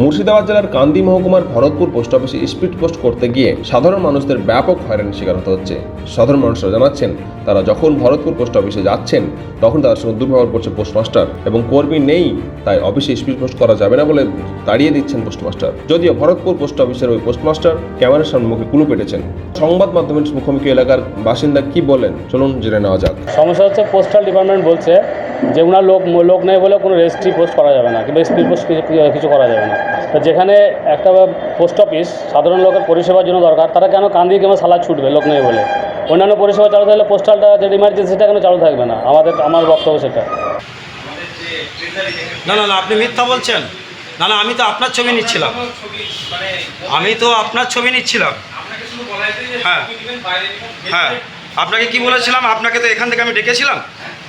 মুর্শিদাবাদ জেলার কান্দি মহকুমার ভরতপুর পোস্ট অফিসে স্পিড পোস্ট করতে গিয়ে সাধারণ মানুষদের ব্যাপক হয়রানির শিকার হতে হচ্ছে। সাধারণ মানুষরা জানাচ্ছেন, তারা যখন ভরতপুর পোস্ট অফিসে যাচ্ছেন, তখন তাদের সঙ্গে দুর্ব্যবহার করছে পোস্টমাস্টার এবং কর্মী নেই, তাই অফিসে স্পিড পোস্ট করা যাবে না বলে তাড়িয়ে দিচ্ছেন পোস্টমাস্টার যদিও ভরতপুর পোস্ট অফিসের ওই পোস্টমাস্টার ক্যামেরার সম্মুখে কুলু পেটেছেন। সংবাদ মাধ্যমের মুখোমুখি এলাকার বাসিন্দা কি বলেন? চলুন জেনে নেওয়া যাক। সমস্যা হচ্ছে পোস্টাল ডিপার্টমেন্ট বলছে যে ওনার লোক লোক নেই বলে কোনো রেজিস্ট্রি পোস্ট করা যাবে না কিংবা স্পিড পোস্ট কিছু করা যাবে না। তো যেখানে একটা পোস্ট অফিস সাধারণ লোকের পরিষেবার জন্য দরকার, তারা কেন কান্দি কিংবা সালা ছুটবে লোক নেই বলে? অন্যান্য পরিষেবা চালু থাকলে পোস্টালটা যে ইমার্জেন্সিটা কেন চালু থাকবে না? আমাদের, আমার বক্তব্য সেটা। না না না, আপনি মিথ্যা বলছেন। না না, আমি তো আপনার ছবি নিচ্ছিলাম। আমি তো আপনার ছবি নিচ্ছিলাম। হ্যাঁ হ্যাঁ। আপনাকে কি বলেছিলাম? আপনাকে তো এখান থেকে আমি ডেকেছিলাম?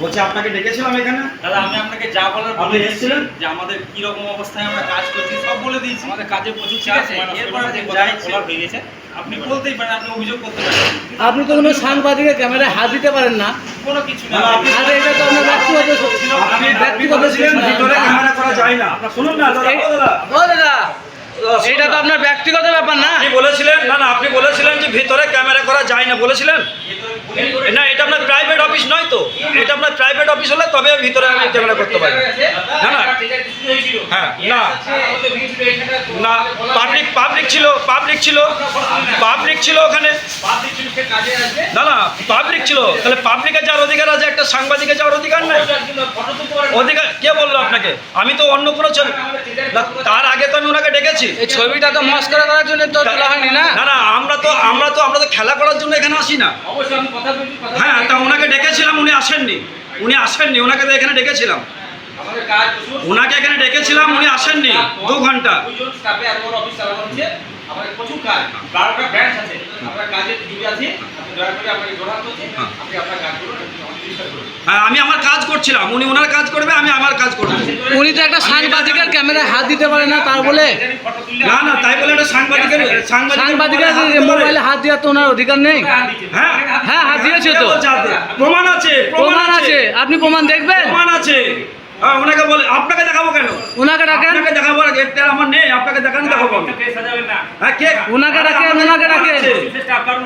বলছি আপনাকে ডেকেছিলাম এখানে? দাদা আমি আপনাকে যা বলার আপনি বলে এসেছিলেন? যে আমাদের কি রকম অবস্থায় আমরা কাজ করছি সব বলে দিয়েছি। আমাদের কাজে প্রচুর চাপ এরপর যে হবে, যা খোলা হয়ে গেছে আপনি বলতেই পারেন আপনি অভিযোগ করতে পারেন। আপনি তো কোনো সাংবাদিকের ক্যামেরায় হাত দিতে পারেন না। কোনো কিছু না। আপনি- আরে এটা তো আপনার ব্যক্তিগত আপনি আপনি ব্যক্তিগত ভিতরে ক্যামেরা করা যায় না। শুনুন না দাদা দাদা। দাদা এটা তো আপনার ব্যক্তিগত ব্যাপার না। আপনি বলেছিলেন, না না, আপনি বলেছিলেন যে ভিতরে ক্যামেরা করা যায় না, বলেছিলেন? না, এটা আপনার প্রাইভেট অফিস নয় তো। এটা আপনার প্রাইভেট অফিস হলে তবে ভিতরে আমি ক্যামেরা করতে পারি। না না। হ্যাঁ না। না পাবলিক পাবলিক ছিল পাবলিক ছিল পাবলিক ছিল ওখানে। না না পাবলিক ছিল। তাহলে পাবলিকের যাওয়ার অধিকার আছে, একটা সাংবাদিকের যাওয়ার অধিকার নেই? অধিকার, কে বলল আপনাকে? আমি তো অন্য কোনো ছবি তার আগে তো আমি ওনাকে ডেকেছি এই ছবিটা তো মস্করা করার জন্য তো তোলা হয়নি না? না না আমরা তো আমরা তো আমরা তো খেলা করার জন্য এখানে আসি না। অবশ্যই আমি কথা হ্যাঁ তা ওনাকে ডেকেছিলাম উনি আসেননি। উনি আসেননি ওনাকে তো এখানে ডেকেছিলাম। আমাদের কাজ প্রচুর। ওনাকে এখানে ডেকেছিলাম উনি আসেননি। দু ঘণ্টা। আমাদের প্রচুর কাজ। আছে। আমরা কাজের ডিউটি আছে। দয়া করে আপনাকে জোড়াতে হচ্ছে হ্যাঁ। আমি আমার কাজ করছিলাম। উনি ওনার কাজ করবে আমি আমার কাজ করব। উনি তো একটা সাংবাদিকের ক্যামেরায় হাত দিতে পারে না তার বলে? না না তাই বলে একটা সাংবাদিকের সাংবাদিকের মোবাইলে হাত দেওয়ার তো ওনার অধিকার নেই? হ্যাঁ হ্যাঁ হাত দিয়েছে তো? প্রমাণ আছে প্রমাণ আছে। আপনি প্রমাণ দেখবেন? প্রমাণ আছে। হ্যাঁ, ওনাকে বলে আপনাকে দেখাবো কেন? ওনাকে ডাকেন। আপনাকে দেখাবো এটা আমার নেই আপনাকে দেখানো দেখাবো আমি। হ্যাঁ কে ওনাকে ডাকেন ওনাকে ডাকেন। আছে।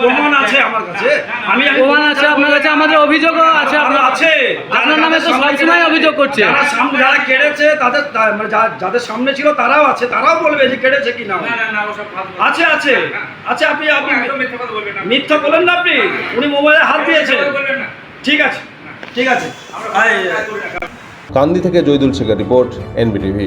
প্রমাণ আছে। আমার কাছে। আমি প্রমাণ আছে আপনার কাছে আমাদের অভিযোগও আছে আছে আপনার নামে তো সবসময় অভিযোগ করছে। যারা সামনে যারা কেড়েছে তাদের মানে যাদের সামনে ছিল তারাও আছে তারাও বলবে যে কেড়েছে কি না। না না না ওসব ফালতু আছে আছে। আছে আপনি মিথ্যা বলেন না আপনি। উনি মোবাইলে হাত দিয়েছে মিথ্যা কথা বলবেন না। ঠিক আছে ঠিক আছে। কান্দি থেকে জয়দুল শেখের রিপোর্ট এনবিটিভি।